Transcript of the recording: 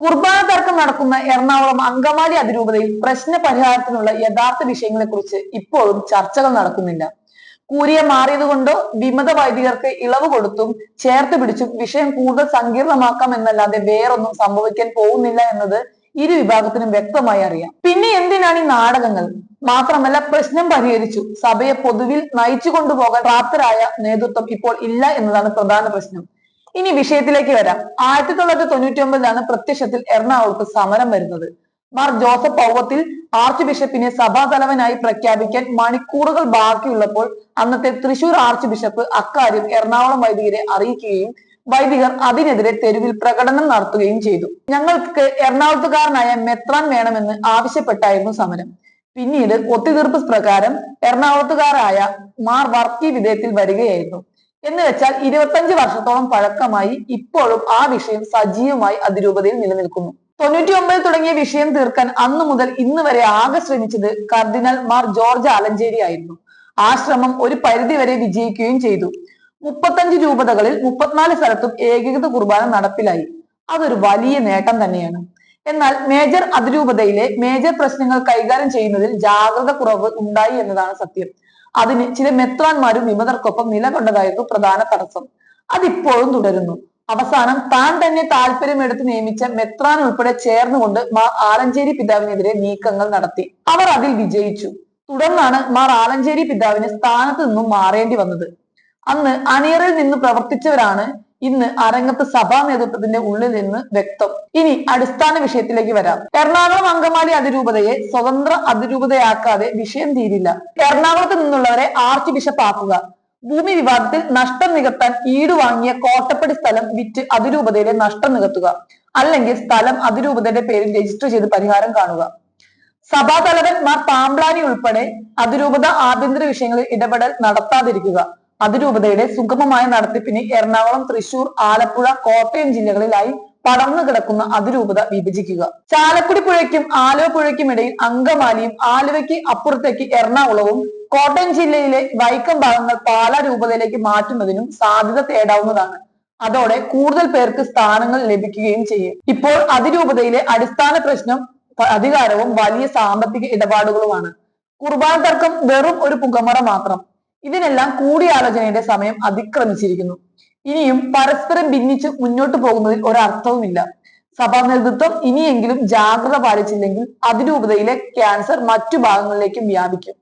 കുർബാന തർക്കം നടക്കുന്ന എറണാകുളം അങ്കമാലി അതിരൂപതയിൽ പ്രശ്ന പരിഹാരത്തിനുള്ള യഥാർത്ഥ വിഷയങ്ങളെക്കുറിച്ച് ഇപ്പോഴും ചർച്ചകൾ നടക്കുന്നില്ല. കൂരിയ മാറിയതുകൊണ്ടോ വിമത വൈദികർക്ക് ഇളവ് കൊടുത്തും ചേർത്ത് പിടിച്ചും വിഷയം കൂടുതൽ സങ്കീർണമാക്കാം എന്നല്ലാതെ വേറൊന്നും സംഭവിക്കാൻ പോകുന്നില്ല എന്നത് ഇരു വിഭാഗത്തിനും വ്യക്തമായി അറിയാം. പിന്നെ എന്തിനാണ് ഈ നാടകങ്ങൾ? മാത്രമല്ല പ്രശ്നം പരിഹരിച്ചു. സഭയെ പൊതുവിൽ നയിച്ചു കൊണ്ടുപോകാൻ പ്രാപ്തരായ നേതൃത്വം ഇപ്പോൾ ഇല്ല എന്നതാണ് പ്രധാന പ്രശ്നം. ഇനി വിഷയത്തിലേക്ക് വരാം. ആയിരത്തി തൊള്ളായിരത്തി തൊണ്ണൂറ്റി ഒമ്പതിലാണ് പ്രത്യക്ഷത്തിൽ എറണാകുളത്ത് സമരം വരുന്നത്. മാർ ജോസഫ് പൗവത്തിൽ ആർച്ച് ബിഷപ്പിനെ സഭാതലവനായി പ്രഖ്യാപിക്കാൻ മണിക്കൂറുകൾ ബാക്കിയുള്ളപ്പോൾ അന്നത്തെ തൃശൂർ ആർച്ച് ബിഷപ്പ് അക്കാര്യം എറണാകുളം വൈദികരെ അറിയിക്കുകയും വൈദികർ അതിനെതിരെ തെരുവിൽ പ്രകടനം നടത്തുകയും ചെയ്തു. ഞങ്ങൾക്ക് എറണാകുളത്തുകാരനായ മെത്രാൻ വേണമെന്ന് ആവശ്യപ്പെട്ടായിരുന്നു സമരം. പിന്നീട് ഒത്തുതീർപ്പ് പ്രകാരം എറണാകുളത്തുകാരായ മാർ വർക്കി വിധേയത്തിൽ വരികയായിരുന്നു. എന്ന് വെച്ചാൽ ഇരുപത്തഞ്ച് വർഷത്തോളം പഴക്കമായി ഇപ്പോഴും ആ വിഷയം സജീവമായി അതിരൂപതയിൽ നിലനിൽക്കുന്നു. തൊണ്ണൂറ്റി ഒമ്പതിൽ തുടങ്ങിയ വിഷയം തീർക്കാൻ അന്നു മുതൽ ഇന്ന് വരെ ആകെ ശ്രമിച്ചത് കർദിനൽ മാർ ജോർജ് ആലഞ്ചേരി ആയിരുന്നു. ആ ശ്രമം ഒരു പരിധി വരെ വിജയിക്കുകയും ചെയ്തു. മുപ്പത്തഞ്ച് രൂപതകളിൽ മുപ്പത്തിനാല് സ്ഥലത്തും ഏകീകൃത കുർബാന നടപ്പിലായി. അതൊരു വലിയ നേട്ടം തന്നെയാണ്. എന്നാൽ മേജർ അതിരൂപതയിലെ മേജർ പ്രശ്നങ്ങൾ കൈകാര്യം ചെയ്യുന്നതിൽ ജാഗ്രത കുറവ് ഉണ്ടായി എന്നതാണ് സത്യം. അതിന് ചില മെത്രാന്മാരും വിമതർക്കൊപ്പം നിലകൊണ്ടതായിരുന്നു പ്രധാന തടസ്സം. അതിപ്പോഴും തുടരുന്നു. അവസാനം താൻ തന്നെ താല്പര്യമെടുത്ത് നിയമിച്ച മെത്രാൻ ഉൾപ്പെടെ ചേർന്നുകൊണ്ട് മാർ ആലഞ്ചേരി പിതാവിനെതിരെ നീക്കങ്ങൾ നടത്തി. അവർ അതിൽ വിജയിച്ചു. തുടർന്നാണ് മാർ ആലഞ്ചേരി പിതാവിന് സ്ഥാനത്ത് നിന്നും മാറേണ്ടി വന്നത്. അന്ന് അണിയറിൽ നിന്ന് പ്രവർത്തിച്ചവരാണ് ഇന്ന് അരങ്ങത്ത് സഭാ നേതൃത്വത്തിന്റെ ഉള്ളിൽ നിന്ന് വ്യക്തം. ഇനി അടിസ്ഥാന വിഷയത്തിലേക്ക് വരാം. എറണാകുളം അങ്കമാലി അതിരൂപതയെ സ്വതന്ത്ര അതിരൂപതയാക്കാതെ വിഷയം തീരില്ല. എറണാകുളത്ത് നിന്നുള്ളവരെ ആർച്ച് ബിഷപ്പ് ആക്കുക. ഭൂമി വിവാദത്തിൽ നഷ്ടം നികത്താൻ ഈട് വാങ്ങിയ കോട്ടപ്പടി സ്ഥലം വിറ്റ് അതിരൂപതയിലെ നഷ്ടം നികത്തുക. അല്ലെങ്കിൽ സ്ഥലം അതിരൂപതയുടെ പേരിൽ രജിസ്റ്റർ ചെയ്ത് പരിഹാരം കാണുക. സഭാതലവൻ മാർ പാമ്പ്ലാനി ഉൾപ്പെടെ അതിരൂപത ആഭ്യന്തര വിഷയങ്ങളിൽ ഇടപെടൽ നടത്താതിരിക്കുക. അതിരൂപതയുടെ സുഗമമായ നടത്തിപ്പിന് എറണാകുളം തൃശൂർ ആലപ്പുഴ കോട്ടയം ജില്ലകളിലായി പടർന്നു കിടക്കുന്ന അതിരൂപത വിഭജിക്കുക. ചാലക്കുടി പുഴയ്ക്കും ആലുവ പുഴയ്ക്കും ഇടയിൽ അങ്കമാലിയും ആലുവയ്ക്ക് അപ്പുറത്തേക്ക് എറണാകുളവും കോട്ടയം ജില്ലയിലെ വൈക്കം ഭാഗങ്ങൾ പാലാ രൂപതയിലേക്ക് മാറ്റുന്നതിനും സാധ്യത തേടാവുന്നതാണ്. അതോടെ കൂടുതൽ പേർക്ക് സ്ഥാനങ്ങൾ ലഭിക്കുകയും ചെയ്യും. ഇപ്പോൾ അതിരൂപതയിലെ അടിസ്ഥാന പ്രശ്നം അധികാരവും വലിയ സാമ്പത്തിക ഇടപാടുകളുമാണ്. കുർബാന തർക്കം വെറും ഒരു പുകമറ മാത്രം. ഇതിനെല്ലാം കൂടിയാലോചനയുടെ സമയം അതിക്രമിച്ചിരിക്കുന്നു. ഇനിയും പരസ്പരം ഭിന്നിച്ച് മുന്നോട്ട് പോകുന്നതിൽ ഒരർത്ഥവുമില്ല. സഭാ നേതൃത്വം ഇനിയെങ്കിലും ജാഗ്രത പാലിച്ചില്ലെങ്കിൽ അതിരൂപതയിലെ ക്യാൻസർ മറ്റു ഭാഗങ്ങളിലേക്കും വ്യാപിക്കും.